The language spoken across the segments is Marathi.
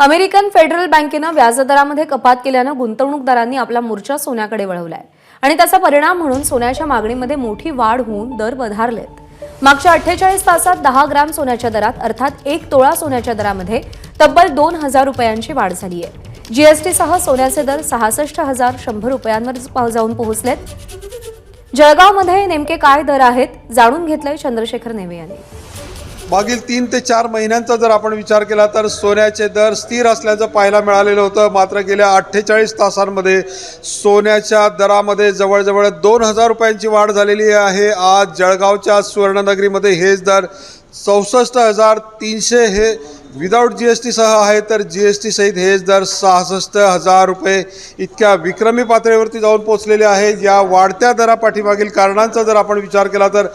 अमेरिकन फेडरल बँकेनं व्याजदरामध्ये कपात केल्यानं गुंतवणूकदारांनी आपला मोर्चा सोन्याकडे वळवलाय. आणि त्याचा परिणाम म्हणून सोन्याच्या मागणीमध्ये मोठी वाढ होऊन दर वधारलेत मागच्या अठ्ठेचाळीस तासात दहा ग्राम सोन्याच्या दरात अर्थात एक तोळा सोन्याच्या दरामध्ये तब्बल दोन हजार रुपयांची वाढ झाली आहे जीएसटीसह सोन्याचे दर सहासष्ट हजार शंभर रुपयांवर जाऊन पोहोचलेत. जळगावमध्ये नेमके काय दर आहेत जाणून घेतलंय चंद्रशेखर नेवे यांनी. मागील तीन ते चार महिन्यांचा जर आपण विचार केला तर सोन्याचे दर स्थिर असल्याचं पाहायला मिळालेलं होतं. मात्र गेल्या अठ्ठेचाळीस तासांमध्ये सोन्याच्या दरामध्ये जवळजवळ दोन हजार रुपयांची वाढ झालेली आहे. आज जळगावच्या सुवर्णनगरीमध्ये हेच दर चौसष्ट हजार तीनशे हे विदाऊट जी एस टीसह आहे तर जी एस टी सहित हेच दर सहासष्ट हजार रुपये इतक्या विक्रमी पातळीवरती जाऊन पोचलेले आहे या वाढत्या दरापाठीमागील कारणांचा जर आपण विचार केला तर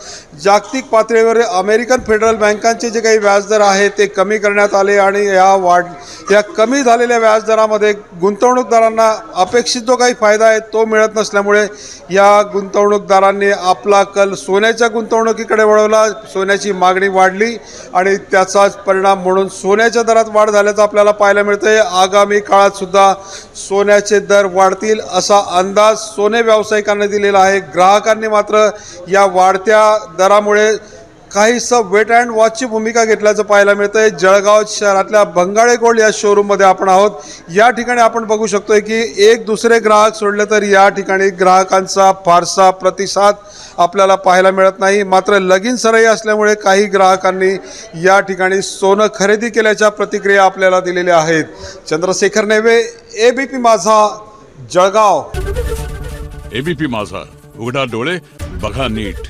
जागतिक पातळीवर अमेरिकन फेडरल बँकांचे जे काही व्याजदर आहे ते कमी करण्यात आले आणि या वाढ या कमी झालेल्या व्याजदरामध्ये गुंतवणूकदारांना अपेक्षित जो काही फायदा आहे तो मिळत नसल्यामुळे या गुंतवणूकदारांनी आपला कल सोन्याच्या गुंतवणुकीकडे वळवला. सोन्याची मागणी वाढली आणि त्याचाच परिणाम म्हणून सोन्याच्या दरात वाढ झाल्याचं आपल्याला पाहायला मिळतंय. आगामी काळात सुद्धा सोन्याचे दर वाढतील असा अंदाज सोने व्यावसायिकांनी दिलेला आहे. ग्राहकांनी मात्र या वाढत्या दरामुळे काहीसं वेट अँड वॉचची भूमिका घेतल्याचं पाहायला मिळतंय. जळगाव शहरातल्या बंगाळे गोल्ड या शोरूममध्ये आपण आहोत. या ठिकाणी आपण बघू शकतोय की एक दुसरे ग्राहक सोडले तर या ठिकाणी ग्राहकांचा फारसा प्रतिसाद आपल्याला पाहायला मिळत नाही. मात्र लगीन सराई असल्यामुळे काही ग्राहकांनी या ठिकाणी सोनं खरेदी केल्याच्या प्रतिक्रिया आपल्याला दिलेल्या आहेत. चंद्रशेखर नेवे ए बी पी माझा जळगाव. एबीपी माझा. उघडा डोळे बघा नीट.